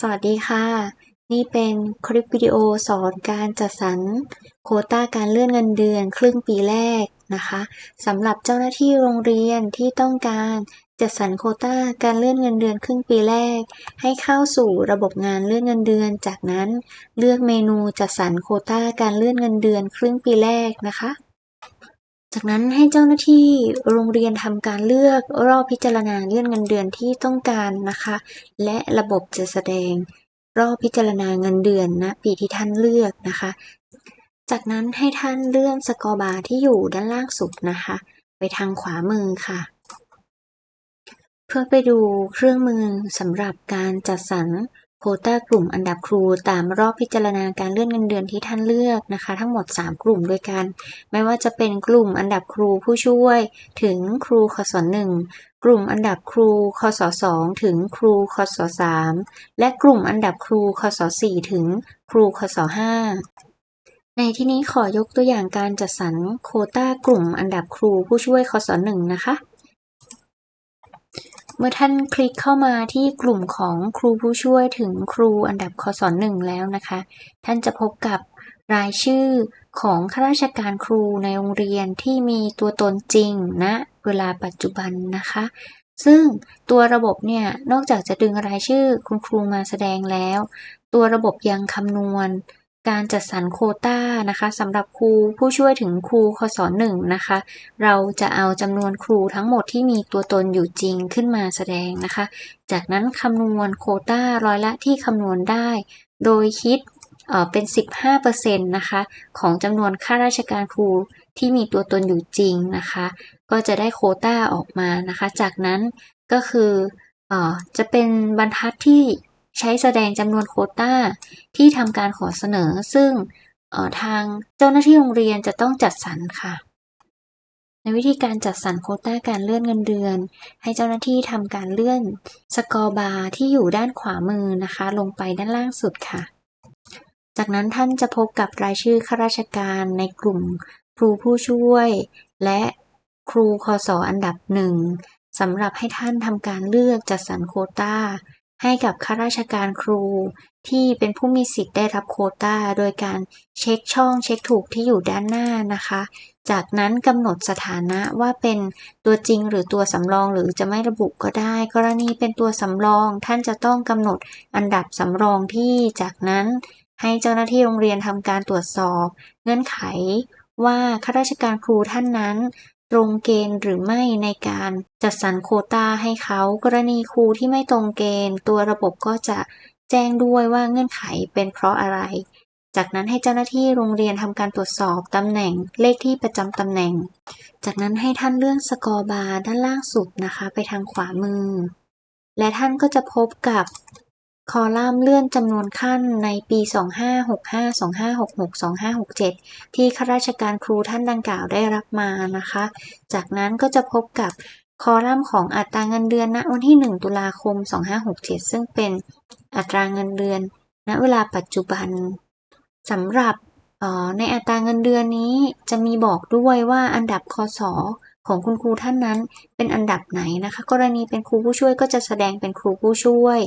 สวัสดีค่ะ นี่เป็นคลิปวิดีโอสอนการจัดสรรโคต้าการเลื่อนเงินเดือนครึ่งปีแรกนะคะสำหรับเจ้าหน้าที่โรงเรียนที่ต้องการจัดสรรโคต้าการเลื่อนเงินเดือนครึ่งปีแรก ให้เข้าสู่ระบบงานเลื่อนเงินเดือน จากนั้นเลือกเมนูจัดสรรโคต้าการเลื่อนเงินเดือนครึ่งปีแรกนะคะ จากนั้นให้เจ้าหน้าที่โรงเรียนทำการเลือกรอบพิจารณาเลื่อนเงินเดือนที่ต้องการนะคะ และระบบจะแสดงรอบพิจารณาเงินเดือนณปีที่ท่านเลือกนะคะ จากนั้นให้ท่านเลื่อนสกอร์บาร์ที่อยู่ด้านล่างสุดนะคะ ไปทางขวามือค่ะ เพื่อไปดูเครื่องมือสำหรับการจัดสรร โควต้ากลุ่มอันดับครูตามรอบพิจารณาการเลื่อนเงินเดือนที่ท่านเลือกนะคะ ทั้งหมด 3 กลุ่มด้วยกัน ไม่ว่าจะเป็นกลุ่มอันดับครูผู้ช่วยถึงครูคศหนึ่งกลุ่มอันดับครูคศสองถึงครูคศสามและกลุ่มอันดับครูคศสี่ถึงครูคศห้าในที่นี้ขอยกตัวอย่างการจัดสรรโควต้ากลุ่มอันดับครูผู้ช่วยคศหนึ่งนะคะ เมื่อท่านคลิกเข้ามาที่กลุ่มของครูผู้ช่วยถึงครูอันดับคศหนึ่งแล้วนะคะ ท่านจะพบกับรายชื่อของข้าราชการครูในโรงเรียนที่มีตัวตนจริงณนะเวลาปัจจุบันนะคะ ซึ่งตัวระบบเนี่ย นอกจากจะดึงรายชื่อคุณครูมาแสดงแล้ว ตัวระบบยังคำนวณ การจัดสรรโคต้านะคะสำหรับครูผู้ช่วยถึงครูคศหนึ่งนะคะ เราจะเอาจำนวนครูทั้งหมดที่มีตัวตนอยู่จริงขึ้นมาแสดงนะคะ จากนั้นคำนวณโคต้าร้อยละที่คำนวณได้ โดยคิดเอ่อเป็น 15%นะคะของจำนวนข้าราชการครูที่มีตัวตนอยู่จริงนะคะ ก็จะได้โคต้าออกมานะคะ จากนั้นก็คืออจะเป็นบรรทัดที่ ใช้แสดงจำนวนโคต้าที่ทำการขอเสนอ ซึ่งออทางเจ้าหน้าที่โรงเรียนจะต้องจัดสรรค่ะ ในวิธีการจัดสรรโคต้าการเลื่อนเงินเดือน ให้เจ้าหน้าที่ทำการเลื่อนสกอร์บาร์ที่อยู่ด้านขวามือนะคะ ลงไปด้านล่างสุดค่ะ จากนั้นท่านจะพบกับรายชื่อข้าราชการในกลุ่มครูผู้ช่วย และครูคศอันดับหนึ่งสำหรับให้ท่านทำการเลือกจัดสรรโควต้า ให้กับข้าราชการครูที่เป็นผู้มีสิทธิ์ได้รับโคต้าโดยการเช็คช่องเช็คถูกที่อยู่ด้านหน้านะคะ จากนั้นกำหนดสถานะว่าเป็นตัวจริงหรือตัวสำรองหรือจะไม่ระบุก็ได้ กรณีเป็นตัวสำรอง ท่านจะต้องกำหนดอันดับสำรองที่จากนั้นให้เจ้าหน้าที่โรงเรียนทำการตรวจสอบ เงื่อนไขว่าข้าราชการครูท่านนั้น ตรงเกณฑ์หรือไม่ในการจัดสรรโคต้าให้เขา กรณีครูที่ไม่ตรงเกณฑ์ ตัวระบบก็จะแจ้งด้วยว่าเงื่อนไขเป็นเพราะอะไร จากนั้นให้เจ้าหน้าที่โรงเรียนทำการตรวจสอบตำแหน่งเลขที่ประจำตำแหน่ง จากนั้นให้ท่านเลื่อนสกอร์บาร์ด้านล่างสุดนะคะ ไปทางขวามือ และท่านก็จะพบกับ คอลัมน์เลื่อนจำนวนขั้นในปี 2565 2566 2567 ที่ข้าราชการครูท่านดังกล่าวได้รับมานะคะ จากนั้นก็จะพบกับคอลัมน์ของอัตราเงินเดือนณวันที่ 1 ตุลาคม 2567 ซึ่งเป็นอัตราเงินเดือน ณเวลาปัจจุบันสำหรับในอัตราเงินเดือนนี้จะมีบอกด้วยว่าอันดับคศ ของคุณครูท่านนั้นเป็นอันดับไหนนะคะ กรณีเป็นครูผู้ช่วยก็จะแสดงเป็นครูผู้ช่วย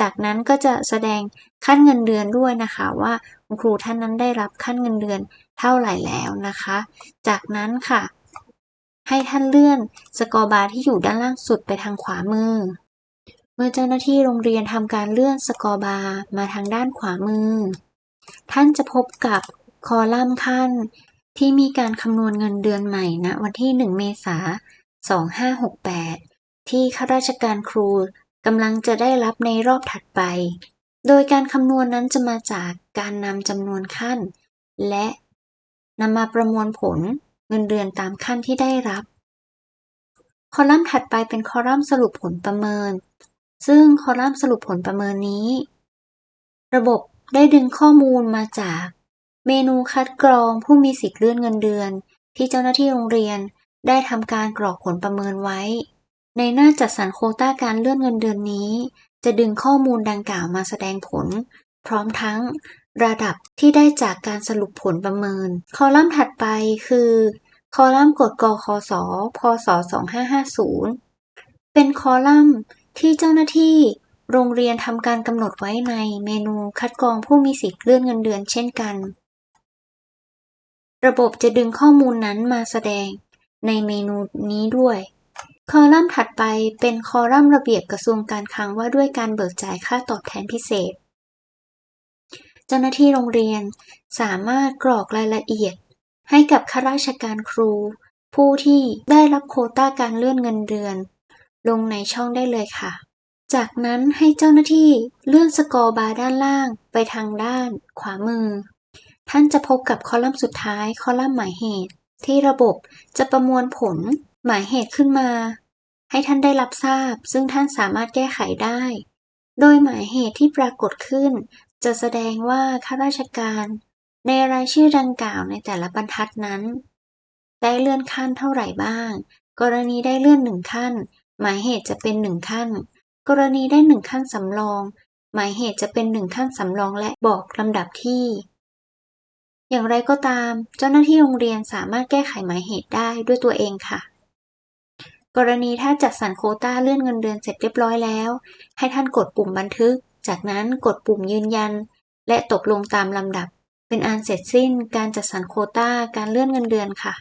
จากนั้นก็จะแสดงขั้นเงินเดือนด้วยนะคะว่าคุณครูท่านนั้นได้รับขั้นเงินเดือนเท่าไหร่แล้วนะคะ จากนั้นค่ะ ให้ท่านเลื่อนสกอร์บาร์ที่อยู่ด้านล่างสุดไปทางขวามือ เมื่อเจ้าหน้าที่โรงเรียนทำการเลื่อนสกอร์บาร์มาทางด้านขวามือ ท่านจะพบกับคอลัมน์ขั้น ที่มีการคำนวณเงินเดือนใหม่ณนะวันที่ 1 เมษายน 2568 ที่ข้าราชการครูกำลังจะได้รับในรอบถัดไป โดยการคำนวณนนั้นจะมาจากการนำจำนวนขั้น และนำมาประมวลผลเงินเดือนตามขั้นที่ได้รับ คอลัมน์ถัดไปเป็นคอลัมน์สรุปผลประเมิน ซึ่งคอลัมน์สรุปผลประเมินนี้ ระบบได้ดึงข้อมูลมาจาก เมนูคัดกรองผู้มีสิทธิ์เลื่อนเงินเดือน ที่เจ้าหน้าที่โรงเรียนได้ทำการกรอกผลประเมินไว้ ในหน้าจัดสรรโคต้าการเลื่อนเงินเดือนนี้ จะดึงข้อมูลดังกล่าวมาแสดงผล พร้อมทั้ง ระดับที่ได้จากการสรุปผลประเมิน คอลัมน์ถัดไปคือ คอลัมน์กฎกคศพศ 2550 เป็นคอลัมน์ที่เจ้าหน้าที่โรงเรียนทำการกำหนดไว้ในเมนูคัดกรองผู้มีสิทธิ์เลื่อนเงินเดือนเช่นกัน ระบบจะดึงข้อมูลนั้นมาแสดงในเมนูนี้ด้วย คอลัมน์ถัดไปเป็นคอลัมน์ระเบียบกระทรวงการคลังว่าด้วยการเบิกจ่ายค่าตอบแทนพิเศษ เจ้าหน้าที่โรงเรียนสามารถกรอกรายละเอียด ให้กับข้าราชการครู ผู้ที่ได้รับโคต้าการเลื่อนเงินเดือน ลงในช่องได้เลยค่ะจากนั้นให้เจ้าหน้าที่เลื่อนสกอร์บาร์ด้านล่างไปทางด้านขวามือ ท่านจะพบกับคอลัมน์สุดท้ายคอลัมน์หมายเหตุ ที่ระบบจะประมวลผลหมายเหตุขึ้นมา ให้ท่านได้รับทราบ ซึ่งท่านสามารถแก้ไขได้ โดยหมายเหตุที่ปรากฏขึ้น จะแสดงว่าข้าราชการ ในรายชื่อดังกล่าวในแต่ละบรรทัดนั้น ได้เลื่อนขั้นเท่าไหร่บ้าง กรณีได้เลื่อนหนึ่งขั้น หมายเหตุจะเป็นหนึ่งขั้น กรณีได้หนึ่งขั้นสำรองหมายเหตุจะเป็นหนึ่งขั้นสำรองและบอกลำดับที่ อย่างไรก็ตาม เจ้าหน้าที่โรงเรียนสามารถแก้ไขหมายเหตุได้ด้วยตัวเองค่ะ กรณีถ้าจัดสรรโคต้าเลื่อนเงินเดือนเสร็จเรียบร้อยแล้ว ให้ท่านกดปุ่มบันทึก จากนั้นกดปุ่มยืนยัน และตกลงตามลำดับ เป็นอันเสร็จสิ้นการจัดสรรโคต้าการเลื่อนเงินเดือนค่ะ